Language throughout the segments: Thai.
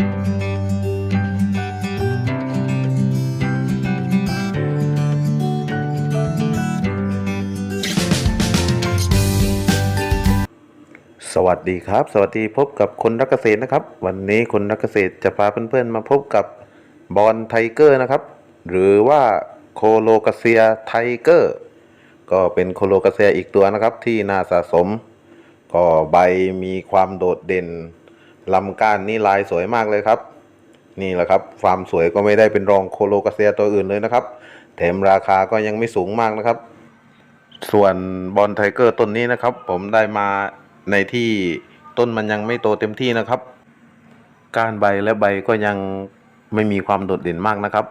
สวัสดีครับ สวัสดีพบกับคนรักเกษตรนะครับ วันนี้คนรักเกษตรจะพาเพื่อนๆมาพบกับบอลไทเกอร์นะครับ หรือว่าโคโลกาเซียไทเกอร์ก็เป็นโคโลกาเซียอีกตัวนะครับที่น่าสะสม ก็ใบมีความโดดเด่น ลำก้านนี่ลายสวยมากเลยครับ นี่แหละครับความสวยก็ไม่ได้เป็นรองโคโลกาเซียตัวอื่นเลยนะครับ แถมราคาก็ยังไม่สูงมากนะครับ ส่วนบอลไทเกอร์ต้นนี้นะครับ ผมได้มาในที่ต้นมันยังไม่โตเต็มที่นะครับ ก้านใบและใบก็ยังไม่มีความโดดเด่นมากนะครับ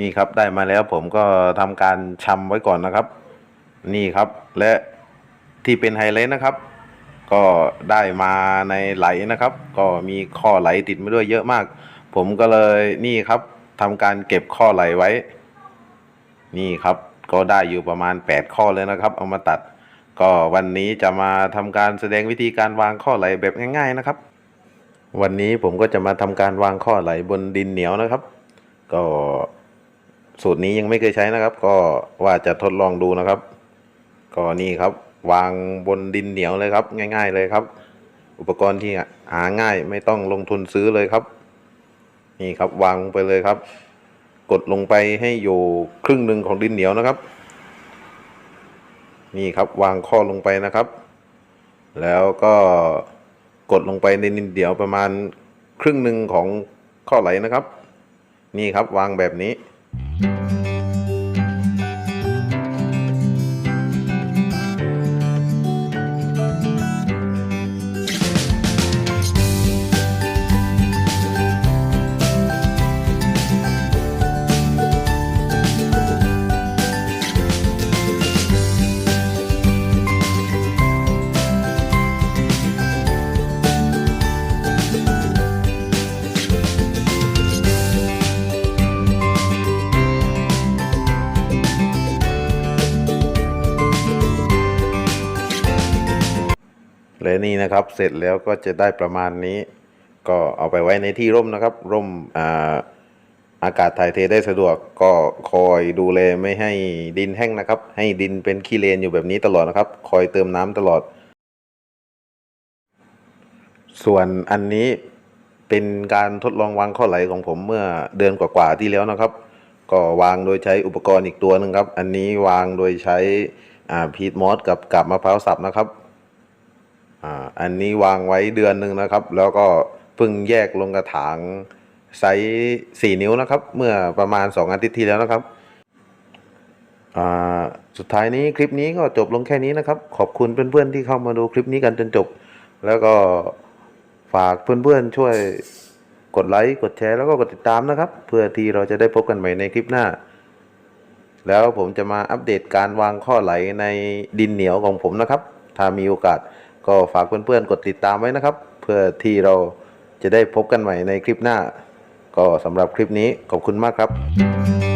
นี่ครับได้มาแล้วผมก็ทำการชำไว้ก่อนนะครับ นี่ครับและที่เป็นไฮไลท์นะครับ ก็ได้มาในไหลนะครับ ก็มีข้อไหลติดมาด้วยเยอะมาก ผมก็เลยนี่ครับทำการเก็บข้อไหลไว้ นี่ครับก็ได้อยู่ประมาณ 8 ข้อเลยนะครับ เอามาตัด ก็วันนี้จะมาทำการแสดงวิธีการวางข้อไหลแบบง่าย ๆนะครับ วันนี้ผมก็จะมาทำการวางข้อไหลบนดินเหนียวนะครับ ก็สูตรนี้ยังไม่เคยใช้นะครับ ก็ว่าจะทดลองดูนะครับ ก็นี่ครับ วางบนดินเหนียวเลยครับ ง่าย ๆเลยครับ อุปกรณ์ที่หาง่ายไม่ต้องลงทุนซื้อเลยครับ นี่ครับวางไปเลยครับ กดลงไปให้อยู่ครึ่งหนึ่งของดินเหนียวนะครับ นี่ครับวางข้อลงไปนะครับ แล้วก็กดลงไปในดินเหนียวประมาณครึ่งหนึ่งของข้อไหลนะครับ นี่ครับวางแบบนี้ และนี่นะครับเสร็จแล้วก็จะได้ประมาณนี้ ก็เอาไปไว้ในที่ร่มนะครับ ร่มอ่าอากาศถ่ายเทได้สะดวกก็คอยดูแลไม่ให้ดินแห้งนะครับ ให้ดินเป็นขี้เลนอยู่แบบนี้ตลอดนะครับ คอยเติมน้ำตลอด ส่วนอันนี้เป็นการทดลองวางข้อไหลของผมเมื่อเดือนกว่าๆที่แล้วนะครับ ก็วางโดยใช้อุปกรณ์อีกตัวหนึ่งครับ อันนี้วางโดยใช้พีทมอสกับกับมะพร้าวสับนะครับ อ่าอันนี้วางไว้เดือนหนึ่งนะครับ แล้วก็เพิ่งแยกลงกระถางไซส์สี่นิ้วนะครับ เมื่อประมาณสองอาทิตย์ที่แล้วนะครับอ่าสุดท้ายนี้คลิปนี้ก็จบลงแค่นี้นะครับ ขอบคุณเพื่อนๆที่เข้ามาดูคลิปนี้กันจนจบ แล้วก็ฝากเพื่อนๆช่วยกดไลค์กดแชร์แล้วก็กดติดตามนะครับ เพื่อที่เราจะได้พบกันใหม่ในคลิปหน้า แล้วผมจะมาอัปเดตการวางข้อไหลในดินเหนียวของผมนะครับ ถ้ามีโอกาส ก็ฝากเพื่อนๆกดติดตามไว้นะครับ เพื่อที่เราจะได้พบกันใหม่ในคลิปหน้า ก็สำหรับคลิปนี้ขอบคุณมากครับ